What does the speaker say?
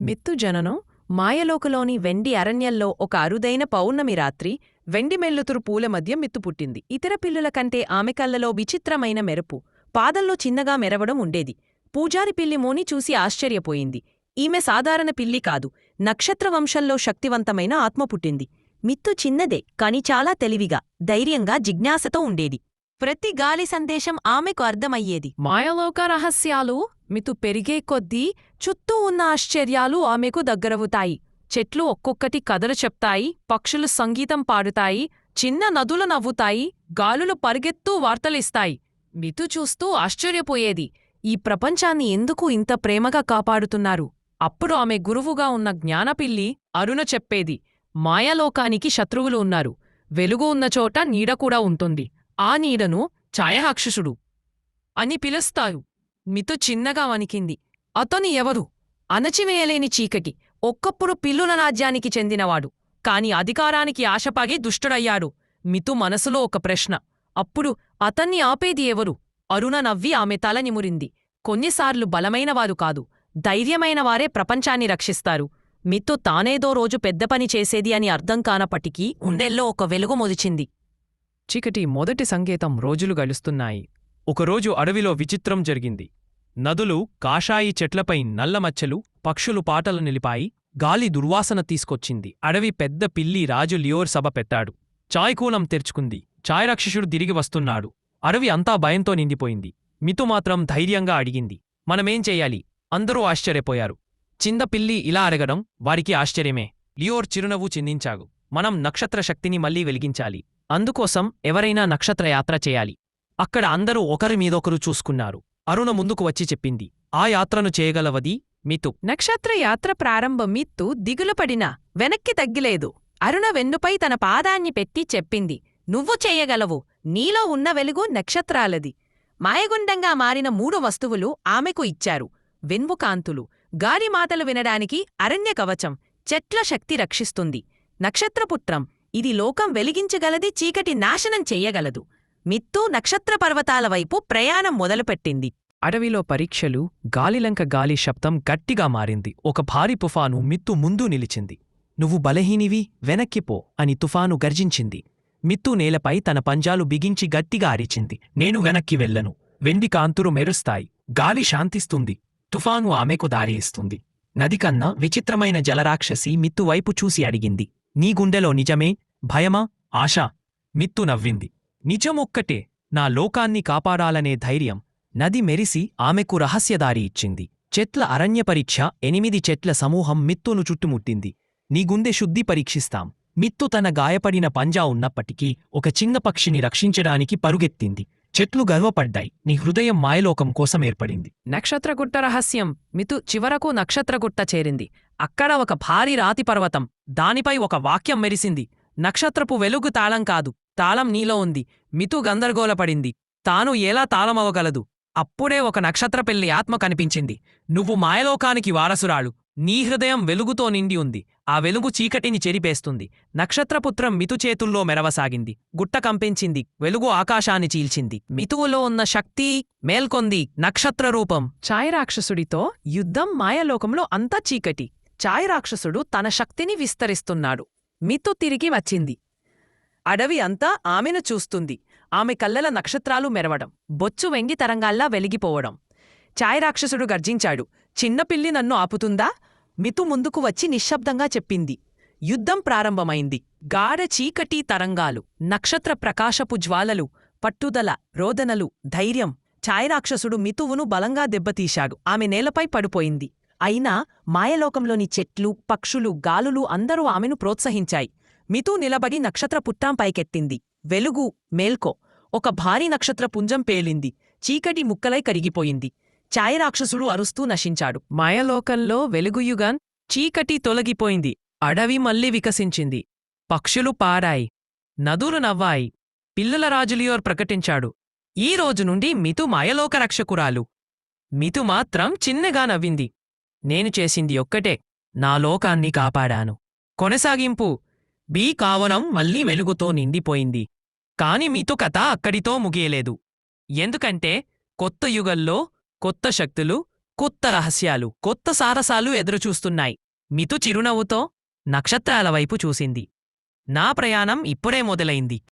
Myth జననం మాయలోకలోని వెండి అరణ్యంలో ఒక అరుదైన పౌర్ణమి రాత్రి వెండి మెల్లుతురు పూల మధ్య మిత్తు పుట్టింది. ఇతర పిల్లుల కంటే ఆమె కళ్ళలో విచిత్రమైన మెరుపు. పాదల్లో చిన్నగా మెరవడం ఉండేది. పూజారి పిల్లి మోని చూసి ఆశ్చర్యపోయింది. ఈమె సాధారణ పిల్లి కాదు. నక్షత్రవంశంలో శక్తివంతమైన ఆత్మ పుట్టింది. మిత్తు చిన్నదే కాని చాలా తెలివిగా ధైర్యంగా జిజ్ఞాసతో ఉండేది. ప్రతి గాలి సందేశం ఆమెకు అర్థమయ్యేది. మాయలోక రహస్యాలు మితు పెరిగే కొద్దీ చుట్టూ ఉన్న ఆశ్చర్యాలు ఆమెకు దగ్గరవుతాయి. చెట్లు ఒక్కొక్కటి కథలు చెప్తాయి పక్షులు సంగీతం పాడుతాయి చిన్న నదులు నవ్వుతాయి గాలులు పరిగెత్తూ వార్తలిస్తాయి. మితు చూస్తూ ఆశ్చర్యపోయేది ఈ ప్రపంచాన్ని ఎందుకు ఇంత ప్రేమగా కాపాడుతున్నారు? అప్పుడు ఆమె గురువుగా ఉన్న జ్ఞానపిల్లి అరుణ చెప్పేది మాయాలోకానికి శత్రువులు ఉన్నారు వెలుగు ఉన్న చోట నీడ కూడా ఉంటుంది. ఆ నీడను ఛాయహాక్షుషుడు అని పిలుస్తారు మితు చిన్నగా వణికింది. అతని ఎవరు? అణచివేయలేని చీకటి. ఒక్కప్పుడు పిల్లుల రాజ్యానికి చెందినవాడు. కాని అధికారానికి ఆశపగి దుష్టుడయ్యాడు. మితు మనసులో ఒక ప్రశ్న. అప్పుడు అతన్ని ఆపేది ఎవరు? అరుణ నవ్వి ఆమె తల నిమురింది. కొన్నిసార్లు బలమైనవారు కాదు. ధైర్యమైనవారే ప్రపంచాన్ని రక్షిస్తారు. మిత్తు తానేదో రోజు పెద్ద పని చేసేది అని అర్థం కానప్పటికీ ఉండెల్లో ఒక వెలుగు మొదిచింది. చీకటి మొదటి సంకేతం రోజులు గడుస్తున్నాయి. ఒకరోజు అడవిలో విచిత్రం జరిగింది. నదులు కాషాయి చెట్లపై నల్లమచ్చలు పక్షులు పాటలు నిలిపాయి. గాలి దుర్వాసన తీసుకొచ్చింది. అడవి పెద్ద పిల్లి రాజు లియోర్ సభ పెట్టాడు. చాయ్కూలం తెరుచుకుంది. చాయరాక్షసుడు తిరిగి వస్తున్నాడు. అడవి అంతా భయంతో నిండిపోయింది. మితు మాత్రం ధైర్యంగా అడిగింది. మనమేం చేయాలి? అందరూ ఆశ్చర్యపోయారు. చిందపిల్లి ఇలా అడగడం వారికి ఆశ్చర్యమే. లియోర్ చిరునవ్వు చిందించాగు. మనం నక్షత్ర శక్తిని మళ్ళీ వెలిగించాలి. అందుకోసం ఎవరైనా నక్షత్రయాత్ర చేయాలి. అక్కడ అందరూ ఒకరి మీదొకరు చూసుకున్నారు. అరుణ ముందుకు వచ్చి చెప్పింది. ఆ యాత్రను చేయగలవది మితు. నక్షత్రయాత్ర ప్రారంభం మిత్తు దిగులుపడినా వెనక్కి తగ్గిలేదు. అరుణ వెన్నుపై తన పాదాన్ని పెట్టి చెప్పింది. నువ్వు చేయగలవు. నీలో ఉన్న వెలుగు నక్షత్రాలది. మాయగుండంగా మారిన మూడు వస్తువులు ఆమెకు ఇచ్చారు. వెన్ముకాంతులు గాలిమాతలు వినడానికి అరణ్య కవచం చెట్ల శక్తి రక్షిస్తుంది. నక్షత్రపుత్రం. ఇది లోకం వెలిగించగలది చీకటి నాశనం చెయ్యగలదు మిత్తు నక్షత్ర పర్వతాల వైపు ప్రయాణం మొదలుపెట్టింది. అడవిలో పరీక్షలు గాలిలంక గాలి శబ్దం గట్టిగా మారింది. ఒక భారీ తుఫాను మిత్తు ముందు నిలిచింది. నువ్వు బలహీనివి వెనక్కిపో అని తుఫాను గర్జించింది. మిత్తు నేలపై తన పంజాలు బిగించి గట్టిగా అరిచింది. నేను వెనక్కి వెళ్ళను. వెండి కాంతురు మెరుస్తాయి. గాలి శాంతిస్తుంది. తుఫాను ఆమెకు దారి ఇస్తుంది. నదికన్నా విచిత్రమైన జలరాక్షసి మిత్తువైపు చూసి అడిగింది. నీ గుండెలో నిజమే భయమా? ఆశ. మిత్తు నవ్వింది. నిజమొక్కటే నా లోకాన్ని కాపాడాలనే ధైర్యం నది మెరిసి ఆమెకు రహస్యదారి ఇచ్చింది. చెట్ల అరణ్య పరీక్ష ఎనిమిది చెట్ల సమూహం మిత్తును చుట్టుముట్టింది. నీ గుండె శుద్ధి పరీక్షిస్తాం. మిత్తు తన గాయపడిన పంజా ఉన్నప్పటికీ ఒక చిన్న పక్షిని రక్షించడానికి పరుగెత్తింది. చెట్లు గర్వపడ్డాయి. నీ హృదయం మాయలోకం కోసం ఏర్పడింది. నక్షత్రగుట్ట రహస్యం. మితు చివరకు నక్షత్రగుట్ట చేరింది. అక్కడ ఒక భారీ రాతి పర్వతం. దానిపై ఒక వాక్యం మెరిసింది. నక్షత్రపు వెలుగు తాళం కాదు. తాళం నీలో ఉంది. మితు గందరగోళపడింది. తాను ఎలా తాళమవగలదు అప్పుడే ఒక నక్షత్ర పెళ్ళి ఆత్మ కనిపించింది. నువ్వు మాయలోకానికి వారసురాలు. నీ హృదయం వెలుగుతో నిండి ఉంది. ఆ వెలుగు చీకటిని చెరిపేస్తుంది. నక్షత్రపుత్రం మితు చేతుల్లో మెరవసాగింది. గుట్ట కంపించింది. వెలుగు ఆకాశాన్ని చీల్చింది. మితువులో ఉన్న శక్తి మేల్కొంది నక్షత్ర రూపం ఛాయరాక్షసుడితో యుద్ధం మాయలోకంలో అంతా చీకటి. ఛాయరాక్షసుడు తన శక్తిని విస్తరిస్తున్నాడు. మితు తిరిగి వచ్చింది. అడవి అంతా ఆమెను చూస్తుంది. ఆమె కళ్ళల నక్షత్రాలు మెరవడం బొచ్చు వెంగి తరంగాల్లా వెలిగిపోవడం. ఛాయరాక్షసుడు గర్జించాడు. చిన్నపిల్లి నన్ను ఆపుతుందా? మితు ముందుకు వచ్చి నిశ్శబ్దంగా చెప్పింది. యుద్ధం ప్రారంభమైంది. గాఢ చీకటి తరంగాలు నక్షత్ర ప్రకాశపు జ్వాలలు పట్టుదల రోదనలు ధైర్యం. ఛాయరాక్షసుడు మితువును బలంగా దెబ్బతీశాడు. ఆమె నేలపై పడిపోయింది. అయినా మాయలోకంలోని చెట్లు పక్షులు గాలులు అందరూ ఆమెను ప్రోత్సహించాయి. మితూ నిలబడి నక్షత్ర పుట్టాం పైకెత్తింది. వెలుగు మేల్కో. ఒక భారీ నక్షత్ర పుంజం పేలింది. చీకటి ముక్కలై కరిగిపోయింది. ఛాయరాక్షసుడు అరుస్తూ నశించాడు. మాయలోకంలో వెలుగుయుగాన్ చీకటి తొలగిపోయింది. అడవి మళ్ళీ వికసించింది. పక్షులు పారాయి. నదులు నవ్వాయి. పిల్లల రాజులియోర్ ప్రకటించాడు. ఈ రోజు నుండి మితు మాయలోక రక్షకురాలు. మితు మాత్రం చిన్నగా నవ్వింది. నేను చేసింది ఒక్కటే. నా లోకాన్ని కాపాడాను. కొనసాగింపు. బీ కావనం మళ్ళీ వెలుగుతో నిండిపోయింది. కాని మీతో కథ అక్కడితో ముగియలేదు. ఎందుకంటే కొత్త యుగంలో కొత్త శక్తులు కొత్త రహస్యాలు కొత్త సారసాలు ఎదురుచూస్తున్నాయి. మితు చిరునవ్వుతో నక్షత్రాల వైపు చూసింది. నా ప్రయాణం ఇప్పుడే మొదలైంది.